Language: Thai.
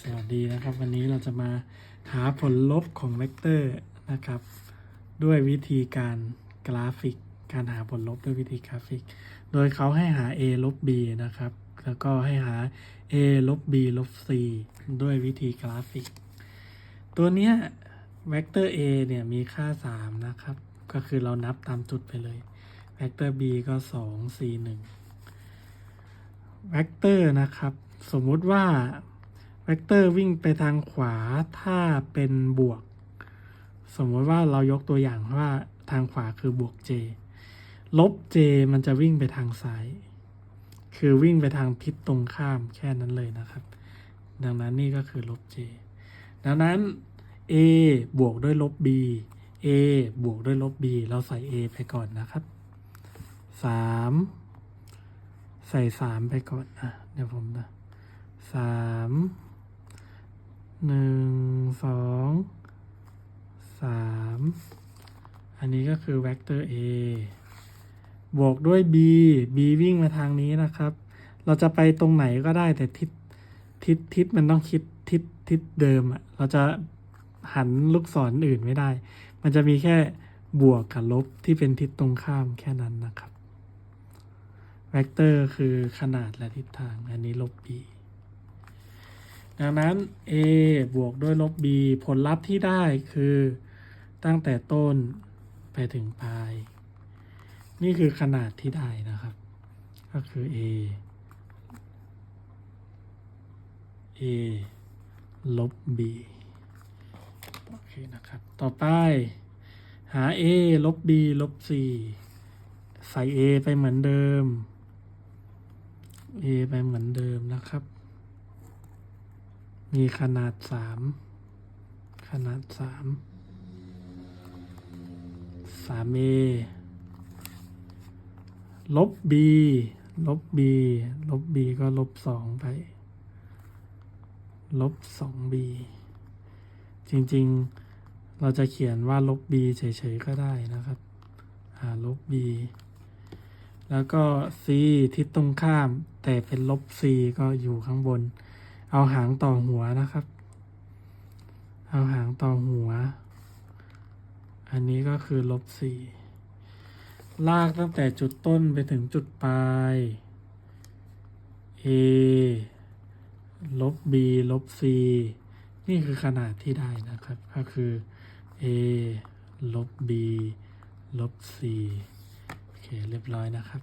สวัสดีนะครับ วันนี้เราจะมาหาผลลบของเวกเตอร์นะครับ ด้วยวิธีการกราฟิก การหาผลลบด้วยวิธีกราฟิก โดยเขาให้หา a ลบ b นะครับ แล้วก็ให้หา a ลบ b ลบ c ด้วยวิธีกราฟิก ตัวเนี้ยเวกเตอร์ a เนี่ยมีค่า 3 นะครับ ก็คือเรานับตามจุดไปเลยเวกเตอร์ b ก็2 4 1เวกเตอร์นะครับ สมมุติว่า เวกเตอร์วิ่งไปทางขวาถ้าเป็นบวก สมมติว่าเรายกตัวอย่างว่าทางขวาคือบวก j ลบ j มันจะวิ่งไปทางซ้าย คือวิ่งไปทางทิศตรงข้ามแค่นั้นเลยนะครับ ดังนั้นนี่ก็คือลบ j ดังนั้น a บวกด้วยลบ b a บวกด้วยลบ b เราใส่ a ไปก่อนนะครับ 3 ใส่ 3 ไปก่อนอะเดี๋ยวผมนะสาม หนึ่งสองสามอันนี้ก็คือเวกเตอร์ a บวกด้วย b b วิ่งมาทางนี้นะครับ เราจะไปตรงไหนก็ได้แต่ทิศทิศทิศมันต้องคิดทิศทิศเดิมอะเราจะหันลูกศรออื่นไม่ได้ มันจะมีแค่บวกกับลบที่เป็นทิศตรงข้ามแค่นั้นนะครับ เวกเตอร์คือขนาดและทิศทาง อันนี้ลบ b ดังนั้น a บวกด้วยลบ b ผลลัพธ์ที่ได้คือตั้งแต่ต้นไปถึงปลาย นี่คือขนาดที่ได้นะครับ ก็คือ a a ลบ b โอเคนะครับ ต่อไป หา a ลบ b ลบ c ใส่ a ไปเหมือนเดิม a ไปเหมือนเดิมนะครับ มีขนาดสามขนาดสามสามเอลบ b ลบ b ลบ b ก็ลบสองไป ลบสอง b จริงๆ เราจะเขียนว่าลบ b เฉยๆ ก็ได้นะครับอ่าลบ b แล้วก็ c ทิศตรงข้าม แต่เป็นลบ c ก็อยู่ข้างบน เอาหางต่อหัวนะครับ เอาหางต่อหัว อันนี้ก็คือลบสี่ลากตั้งแต่จุดต้นไปถึงจุดปลาย a ลบ b ลบ c นี่คือขนาดที่ได้นะครับ ก็คือ a ลบ b ลบ c โอเค เรียบร้อยนะครับ